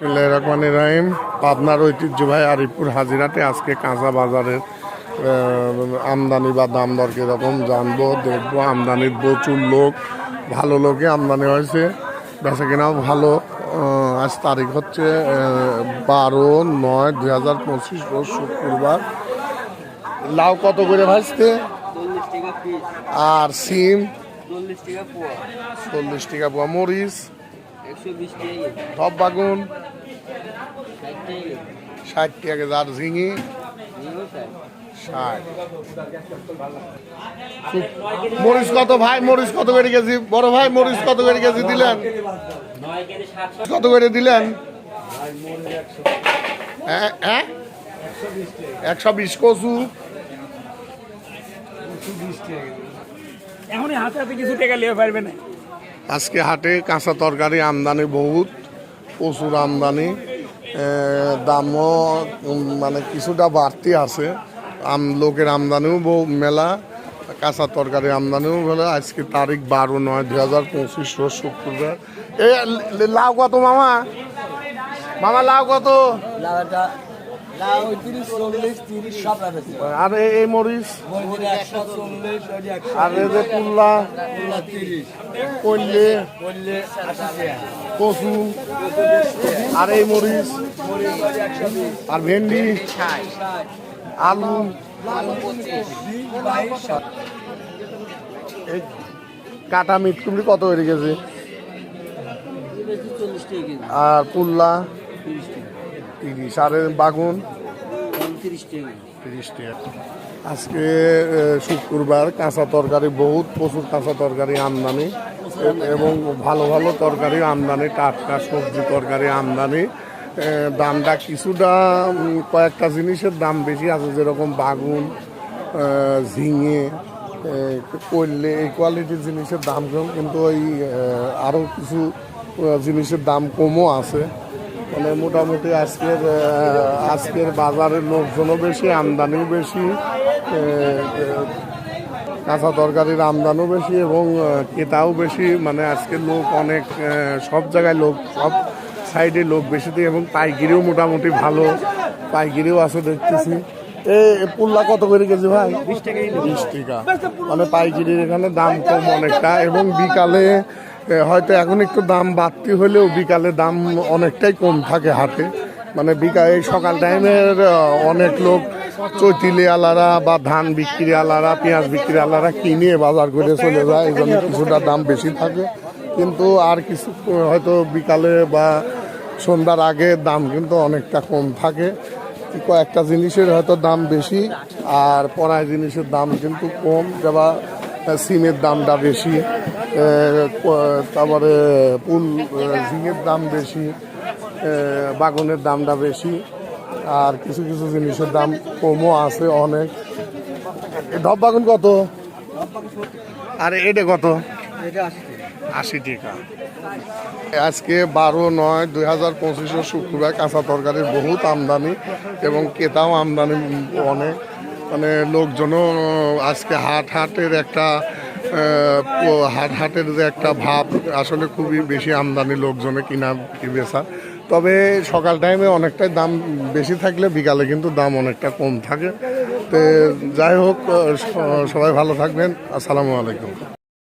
রহমান রাহিম পাবনার ঐতিহ্যবাহী আরিফপুর হাজিরাতে আজকে কাঁচা বাজারের আমদানি বা দাম দর কীরকম জানব, দেখব আমদানির প্রচুর লোক, ভালো লোকে আমদানি হয়েছে। বেচা কেনাও ভালো আজ তারিখ হচ্ছে বারো নয় দুই হাজার পঁচিশ রোজ শুক্রবার। লাউ কত করে ভাজতে? আর সিম? চল্লিশ টাকা পোয়া। চল্লিশ টাকা পোয়া। মরিচ? টপ বাগুন। ষাট টাকা ষাট ঝিঙি। ষাট। মরিচ কত ভাই? মরিচ কত করে কেজি? বড় ভাই মরিচ কত করে কেজি দিলেন? কত করে দিলেন? হ্যাঁ হ্যাঁ? একশো বিশ কচু। এখনই হাতে হাতে কিছু টাকা লিয়ে পারবে না। আজকে হাটে কাঁচা তরকারি আমদানি বহুত, প্রচুর আমদানি। দামও মানে কিছুটা বাড়তি আছে। আম, লোকের আমদানিও বহু, মেলা, কাঁচা তরকারি আমদানিও মেলা আজকে তারিখ বারো নয়, দুই হাজার পঁচিশ, রোজ শুক্রবার। এ লাউ কত মামা? মামা, লাউ কত? লাউটা আর এই মরিচ, আর এই যে কচু, আর এই মরিচ, আর ভেন্ডি, আলু কাটা মিট কুমড়ি কত হয়ে গেছে? আর পুল্লা তিরিশ আর বাগুন? আজকে শুক্রবার কাঁচা তরকারি, বহুত প্রচুর কাঁচা তরকারি আমদানি। এবং ভালো ভালো তরকারি আমদানি, টাটকা সবজি তরকারি আমদানি। দামটা কিছুটা কয়েকটা জিনিসের দাম বেশি আছে, যেরকম বাগুন ঝিঙে করলে এই কোয়ালিটির জিনিসের দাম কম, কিন্তু ওই আরও কিছু জিনিসের দাম কমও আছে। মানে মোটামুটি আজকের আজকের বাজারের লোকজনও বেশি, আমদানিও বেশি কাঁচা তরকারির আমদানিও বেশি এবং কেতাও বেশি। মানে আজকের লোক অনেক সব জায়গায় লোক, সব সাইডে লোক বেশি এবং পাইকিরিও মোটামুটি ভালো। পাইকিরিও আছে দেখতেছি। এ পুল্লা কত করে কেজি ভাই? বিশ টাকা। মানে পাইকিরির এখানে দাম কম অনেকটা এবং বিকালে হয়তো এখন একটু দাম বাড়তি হলেও বিকালে দাম অনেকটাই কম থাকে হাটে। মানে বিকালে সকাল টাইমের অনেক লোক চৈতিলি আলারা বা ধান বিক্রি আলারা পেঁয়াজ বিক্রি আলারা কিনে বাজার করে চলে যায় এই জন্য কিছুটা দাম বেশি থাকে। কিন্তু আর কিছু হয়তো বিকালে বা সন্ধ্যার আগে দাম কিন্তু অনেকটা কম থাকে। কয়েকটা জিনিসের হয়তো দাম বেশি আর পড়ায় জিনিসের দাম কিন্তু কম যেমন সিমের দামটা বেশি তারপরে পুল ঝিঙের দাম বেশি বাগুনের দামটা বেশি আর কিছু কিছু জিনিসের দাম কমও আছে অনেক। ঢপ বাগুন কত? আর এটা কত? এটা আশি টাকা। আজকে বারো নয় দুই হাজার পঁচিশের শুক্রবার কাঁচা তরকারির বহুত আমদানি এবং ক্রেতাও আমদানি অনেক। মানে লোকজনও আজকে হাট হাটের একটা হাট হাটের যে একটা ভাব, আসলে খুবই বেশি আমদানি লোকজনে কিনা বেচা। তবে সকাল টাইমে অনেকটাই দাম বেশি থাকলে বিকালে কিন্তু দাম অনেকটা কম থাকে। তো যাই হোক সবাই ভালো থাকবেন। আসসালামু আলাইকুম।